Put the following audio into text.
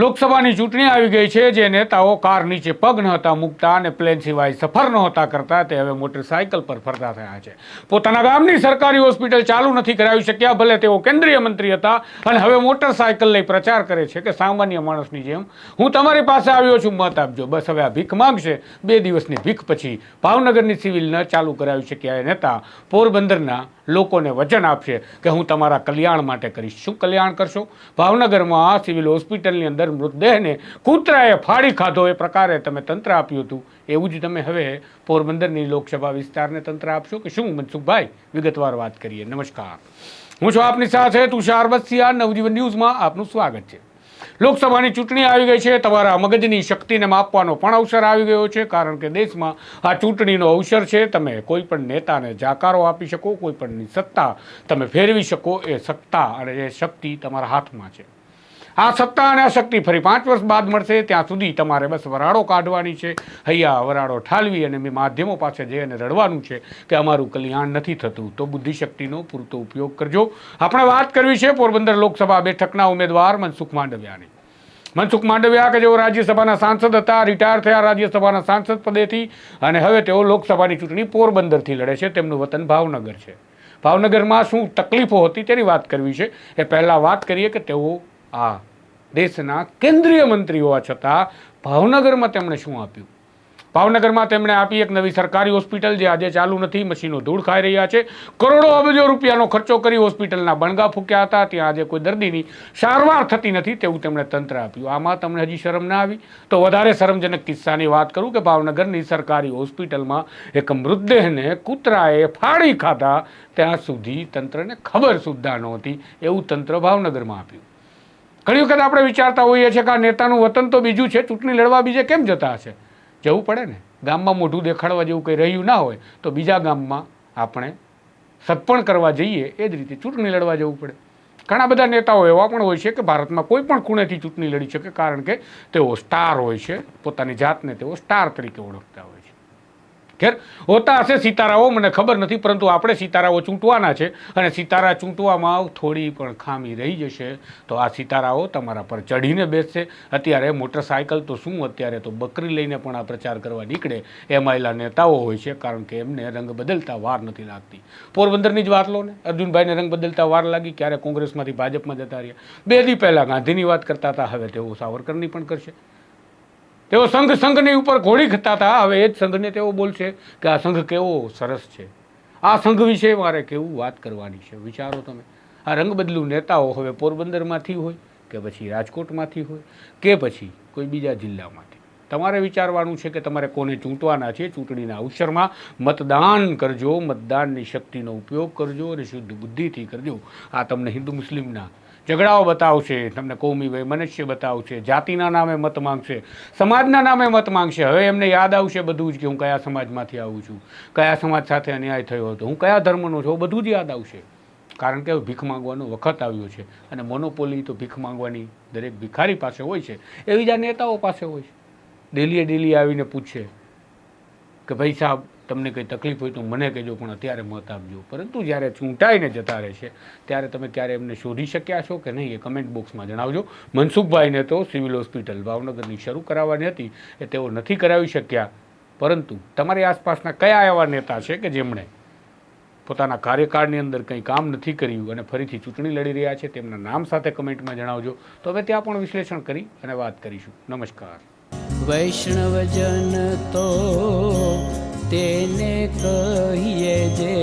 લોકસભાની ચૂંટણી આવી ગઈ છે, જે નેતાઓ કાર નીચે પગ નહોતા મૂકતા અને પ્લેન સિવાય સફર નહોતા કરતા, તે હવે મોટરસાયકલ પર ફરતા થયા છે. પોતાના ગામની સરકારી હોસ્પિટલ ચાલુ નથી કરાવી શક્યા, ભલે તેઓ કેન્દ્રીય મંત્રી હતા અને હવે મોટરસાયકલ લઈ પ્રચાર કરે છે કે સામાન્ય માણસની જેમ હું તમારી પાસે આવ્યો છું, મત આપજો. બસ હવે આ ભીખ માંગશે. બે દિવસની ભીખ પછી ભાવનગરની સિવિલ ન ચાલુ કરાવી શક્યા એ નેતા પોરબંદરના લોકોને વચન આપશે કે હું તમારા કલ્યાણ માટે કરીશ. શું કલ્યાણ કરશો? ભાવનગરમાં સિવિલ હોસ્પિટલની અંદર મૃતદેહને કૂતરાએ ફાડી ખાધો. એ પ્રકારે તમે તંત્ર આપ્યું હતું. એવું જ તમે હવે પોરબંદરની લોકસભા વિસ્તારને તંત્ર આપશો કે શું? મનસુખભાઈ, વિગતવાર વાત કરીએ. નમસ્કાર. હું છું આપની સાથે તુષાર બસિયા. નવજીવન ન્યૂઝમાં આપનું સ્વાગત છે. લોકસભાની ચૂંટણી આવી ગઈ છે. તમારા મગજની શક્તિને માપવાનો પણ અવસર આવી ગયો છે. કારણ કે દેશમાં આ ચૂંટણીનો અવસર છે. તમે કોઈ પણ નેતાને જાકારો આપી શકો, કોઈ પણની સત્તા તમે ફેરવી શકો. એ સત્તા અને એ શક્તિ તમારા હાથમાં છે. આ સત્તા અને આ શક્તિ ફરી પાંચ વર્ષ બાદ મળશે. ત્યાં સુધી તમારે બસ વરાળો કાઢવાની છે. હૈયા વરાળો ઠાલવી અને મેં માધ્યમો પાસે જઈ અને રડવાનું છે કે અમારું કલ્યાણ નથી થતું. તો બુદ્ધિશક્તિનો પૂરતો ઉપયોગ કરજો. આપણે વાત કરવી છે પોરબંદર લોકસભા બેઠકના ઉમેદવાર મનસુખ માંડવિયાની. મનસુખ માંડવિયા કે જેઓ રાજ્યસભાના સાંસદ હતા, રિટાયર થયા રાજ્યસભાના સાંસદ પદેથી અને હવે તેઓ લોકસભાની ચૂંટણી પોરબંદરથી લડે છે. તેમનું વતન ભાવનગર છે. ભાવનગરમાં શું તકલીફો હતી તેની વાત કરવી છે. એ પહેલાં વાત કરીએ કે તેઓ આ દેશના કેન્દ્રીય મંત્રી હોવા છતાં ભાવનગરમાં તેમણે શું આપ્યું? ભાવનગરમાં તેમણે આપી એક નવી સરકારી હોસ્પિટલ જે આજે ચાલુ નથી, મશીનો ધૂળ ખાઈ રહ્યા છે. કરોડો અબજો રૂપિયાનો ખર્ચો કરી હોસ્પિટલના બણગા ફૂક્યા હતા. ત્યાં આજે કોઈ દર્દીની સારવાર થતી નથી તેવું તેમણે તંત્ર આપ્યું. આમાં તમને હજી શરમ ના આવી? તો વધારે શરમજનક કિસ્સાની વાત કરું કે ભાવનગરની સરકારી હોસ્પિટલમાં એક મૃતદેહને કૂતરાએ ફાડી ખાધા. ત્યાં સુધી તંત્રને ખબર સુદ્ધા નહોતી એવું તંત્ર ભાવનગરમાં આપ્યું. ઘણી વખત આપણે વિચારતા હોઈએ છીએ કે આ નેતાનું વતન તો બીજું છે, ચૂંટણી લડવા બીજે કેમ જતા હશે? જવું પડે ને. ગામમાં મોઢું દેખાડવા જેવું કંઈ રહ્યું ના હોય, તો બીજા ગામમાં આપણે સત્પણ કરવા જઈએ, એ જ રીતે ચૂંટણી લડવા જવું પડે. ઘણા બધા નેતાઓ એવા પણ હોય છે કે ભારતમાં કોઈ પણ ખૂણેથી ચૂંટણી લડી શકે, કારણ કે તેઓ સ્ટાર હોય છે, પોતાની જાતને તેઓ સ્ટાર તરીકે ઓળખતા હોય ખેર. હોતા હશે સિતારાઓ, મને ખબર નથી, પરંતુ આપણે સિતારાઓ ચૂંટવાના છે અને સિતારા ચૂંટવામાં થોડી પણ ખામી રહી જશે તો આ સિતારાઓ તમારા પર ચઢીને બેસશે. અત્યારે મોટરસાયકલ તો શું, અત્યારે તો બકરી લઈને પણ આ પ્રચાર કરવા નીકળે એમાયેલા નેતાઓ હોય છે, કારણ કે એમને રંગ બદલતા વાર નથી લાગતી. પોરબંદરની જ વાત લો ને. અર્જુનભાઈને રંગ બદલતા વાર લાગી, ક્યારે કોંગ્રેસમાંથી ભાજપમાં જતા રહ્યા. બે દી પહેલાં ગાંધીની વાત કરતા હતા, હવે તેઓ સાવરકરની પણ કરશે. તેઓ સંઘ સંઘની ઉપર ઘોડી ખતા હતા હવે એ જ સંઘને તેઓ બોલશે કે આ સંઘ કેવો સરસ છે. આ સંઘ વિશે મારે કેવું વાત કરવાની છે? વિચારો તમે. આ રંગ બદલું નેતાઓ હવે પોરબંદરમાંથી હોય કે પછી રાજકોટમાંથી હોય કે પછી કોઈ બીજા જિલ્લામાંથી. તમારે વિચારવાનું છે કે તમારે કોને ચૂંટવાના છે? ચૂંટણીના અવસરમાં મતદાન કરજો. મતદાનની શક્તિનો ઉપયોગ કરજો અને શુદ્ધ બુદ્ધિથી કરજો. આ તમને હિન્દુ મુસ્લિમના ઝઘડાઓ બતાવશે, તમને કોમી વૈમનસ્ય બતાવશે, જાતિના નામે મત માંગશે, સમાજના નામે મત માંગશે. હવે એમને યાદ આવશે બધું જ કે હું કયા સમાજમાંથી આવું છું, કયા સમાજ સાથે અન્યાય થયો હતો, હું કયા ધર્મનો છું બધું જ યાદ આવશે. કારણ કે ભીખ માંગવાનો વખત આવ્યો છે અને મોનોપોલી તો ભીખ માંગવાની દરેક ભિખારી પાસે હોય છે, એવી જ નેતાઓ પાસે હોય છે. ડેલીએ ડેલી આવીને પૂછશે કે ભાઈ સાહેબ તમને કંઈ તકલીફ હોય તો મને કહેજો, પણ અત્યારે મત આપજો. પરંતુ જ્યારે ચૂંટાઈને જતા રહેશે ત્યારે તમે ક્યારે એમને શોધી શક્યા છો કે નહીં એ કમેન્ટ બોક્સમાં જણાવજો. મનસુખભાઈને તો સિવિલ હોસ્પિટલ, ભાવનગરની શરૂ કરાવવાની હતી એ તેઓ નથી કરાવી શક્યા. પરંતુ તમારી આસપાસના કયા એવા નેતા છે કે જેમણે પોતાના કાર્યકાળની અંદર કંઈ કામ નથી કર્યું અને ફરીથી ચૂંટણી લડી રહ્યા છે, તેમના નામ સાથે કમેન્ટમાં જણાવજો. તો હવે ત્યાં પણ વિશ્લેષણ કરી અને વાત કરીશું. નમસ્કાર. વૈષ્ણવજન તો તેને કહીએ જે